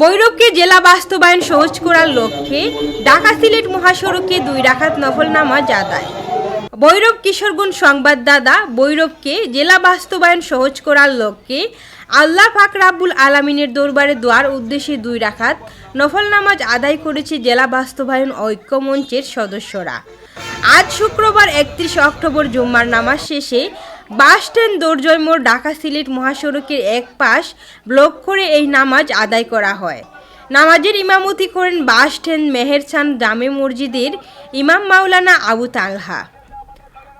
বৈরবকে জেলা বাস্তবায়ন সহজ করার লক্ষ্যে ঢাকা সিলেট মহাসড়কে দুই রাখাত নফল নামাজ আদায়। বৈরব কিশোরগঞ্জ সংবাদদাতা বৈরবকে জেলা বাস্তবায়ন সহজ করার লক্ষ্যে আল্লাহ পাক রাব্বুল আলামিনের দরবারে দোয়ার উদ্দেশ্যে দুই রাখাত নফল নামাজ আদায় করেছে জেলা বাস্তবায়ন ঐক্য মঞ্চের সদস্যরা। আজ শুক্রবার একত্রিশ অক্টোবর জুম্মার নামাজ শেষে বাস স্ট্যান্ড দৌড়জয় মোড় ঢাকা সিলেট মহাসড়কের এক পাশ ব্লক করে এই নামাজ আদায় করা হয়। নামাজের ইমামতি করেন বাস স্ট্যান্ড মেহেরচান জামে মসজিদের ইমাম মাওলানা আবু তালহা।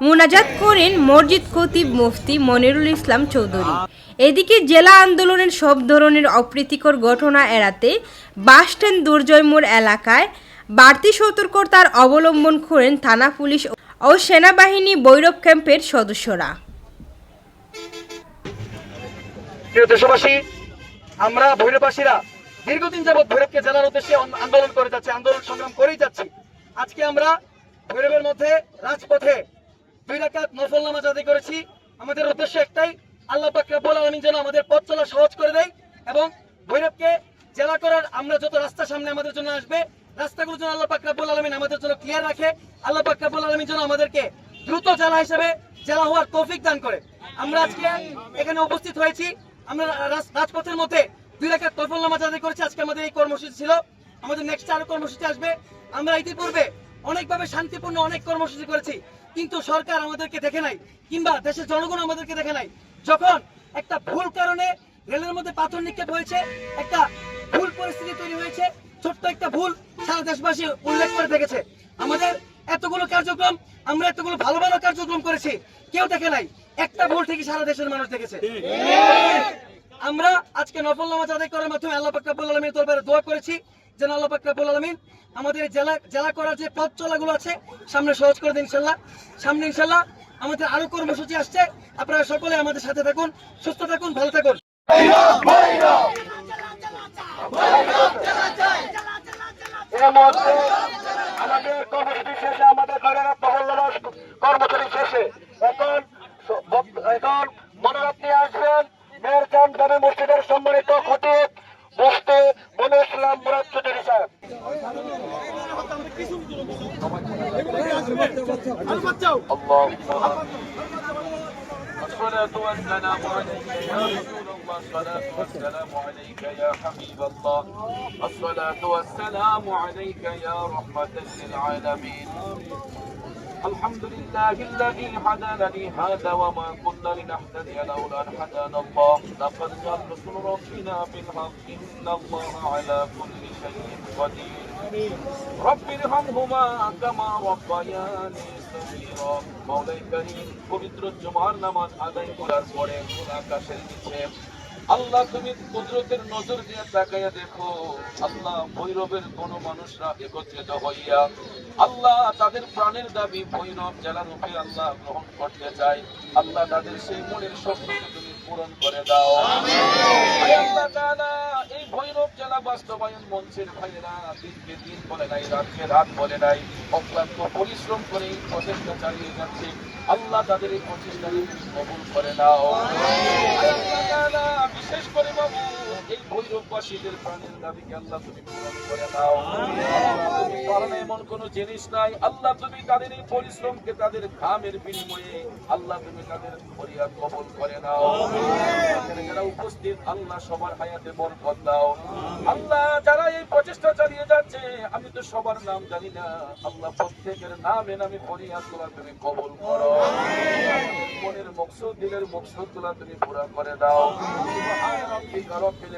মোনাজাত করেন মসজিদ খতিব মুফতি মনিরুল ইসলাম চৌধুরী। এদিকে জেলা আন্দোলনের সব ধরনের অপ্রীতিকর ঘটনা এড়াতে বাস স্ট্যান্ড দুর্জয় মোড় এলাকায় বাড়তি সতর্কতার অবলম্বন করেন থানা পুলিশ ও সেনাবাহিনী বৈরব ক্যাম্পের সদস্যরা। প্রিয় দেশবাসী, আমরা ভৈরবাসীরা দীর্ঘদিন যাবৎ ভৈরবকে জেলার উদ্দেশ্যে আন্দোলন করে যাচ্ছি, আন্দোলন সংগ্রাম করেই যাচ্ছি। আজকে আমরা ভৈরবের মধ্যে, রাজপথে দুই রাকাত নফল নামাজ আদায় করেছি। আমাদের উদ্দেশ্য একটাই, আল্লাহ পাক রব্বুল আলামিন যেন আমাদের পথ চলা সহজ করে দেয় এবং ভৈরবকে জেলা করার আমরা যত রাস্তা সামনে আমাদের জন্য আসবে রাস্তাগুলো যেন আল্লাহ পাক রব্বুল আলামিন আমাদের জন্য ক্লিয়ার রাখে। আল্লাহ পাক রব্বুল আলামিন যেন আমাদেরকে দ্রুত জেলা হিসেবে জেলা হওয়ার তৌফিক দান করে। আমরা আজকে এখানে উপস্থিত হয়েছি। আমরা রাজ- রাজপথের মধ্যে দুই রাকাত নফল নামাজ আদায় করেছি। আজকে আমাদের এই কর্মসূচি ছিল। আমাদের নেক্সট আরও কর্মসূচি আসবে। আমরা ইতিপূর্বে অনেকভাবে শান্তিপূর্ণ অনেক কর্মসূচি করেছি। কিন্তু সরকার আমাদেরকে দেখে নাই, কিংবা দেশের জনগণ আমাদেরকে দেখে নাই। যখন একটা ভুল কারণে রেলের মধ্যে পাথর নিক্ষেপ হয়েছে, একটা ভুল পরিস্থিতি তৈরি হয়েছে, ছোট্ট একটা ভুল সারা দেশবাসী উল্লেখ করে থেকেছে আমাদের এতগুলো কার্যক্রম আমরা এতগুলো ভালো ভালো কার্যক্রম করেছি কেউ দেখে নাই। একটা ভুল থেকে সারা দেশের মানুষ দেখেছে। আমরা আজকে নফল নামাজ আদায় করার মাধ্যমে আল্লাহ পাক রব্বুল আলামিনের দরবারে দোয়া করেছি। যেন আল্লাহ পাক রব্বুল আলামিন আমাদের জেলা জেলা করার যে পথ চলাগুলো আছে সামনে সহজ করে দিন ইনশাল্লাহ। সামনে ইনশাল্লাহ আমাদের আরও কর্মসূচি আসছে। আপনারা সকলে আমাদের সাথে থাকুন সুস্থ থাকুন ভালো থাকুন। এর মধ্যে আমাদের কর্মসূচি শেষে আমাদের ঘরের মহল্লার কর্মসূচি শেষে এখন এখন মনোরথ নিয়ে আসবেন মেয়ের চান জামে মসজিদের সম্মানিত খতিব মুফতি মনে ইসলাম মুরাদ চৌধুরী সাহেব الصلاة والسلام عليك يا رسول الله الصلاة والسلام عليك يا حبيب الله الصلاة والسلام عليك يا رحمة للعالمين الحمد لله الذي هدانا لهذا وما كنا لنهتدي لولا ان هدانا الله لقد جاء رسول ربنا بالحق ان الله على كل شيء قدير رب ارحمهما كما ربياني صغيرا مولاي كريم পবিত্র জুমার নামাজ আদায় করার পরে খোলা আকাশের নিচে আল্লাহ তুমি কুদরতের নজর দিয়ে তাকাইয়া দেখো, আল্লাহ ভৈরবের কোন মানুষরা একত্রিত হইয়া, আল্লাহ তাদের প্রাণের দাবি ভৈরব জেলা রূপে আল্লাহ গ্রহণ করতে চায়। আল্লাহ তাদের সেই মনের স্বপ্নকে তুমি পূরণ করে দাও আয় আল্লাহ তাআলা, এই ভৈরব জেলা বাস্তবায়ন মঞ্চের ভাইয়েরা দিনকে দিন বলে নাই রাতকে রাত বলে নাই অক্লান্ত পরিশ্রম করে প্রচেষ্টা চালিয়ে যাচ্ছে। আল্লাহ তাদের এই প্রচেষ্টাকে কবুল করে নাও। আল্লাহ বিশেষ করে বাবু এই ভৈরববাসীদের প্রাণের দাবিকে আল্লাহ তুমি পূরণ করে আল্লাহ, তুমি পারো এমন কোন জিনিস নাই। আল্লাহ তুমি তাদের এই পরিশ্রমকে তাদের ঘামের বিনিময়ে আল্লাহ তুমি তাদের ফরিয়াদ কবুল করে নাও। যারা উপস্থিত আল্লাহ সবার হায়াতে বরকত দাও। আল্লাহ যারা এই প্রচেষ্টা চালিয়ে যাচ্ছে আমি তো সবার নাম জানি না। আল্লাহ প্রত্যেকের নামে নামে ফরিয়াদ তোলা তুমি কবুল করো। মনের মকসুদ দিলের মকসুদ তোলা তুমি পুরা করে দাও। সুবহান রাব্বিকা রব্বিল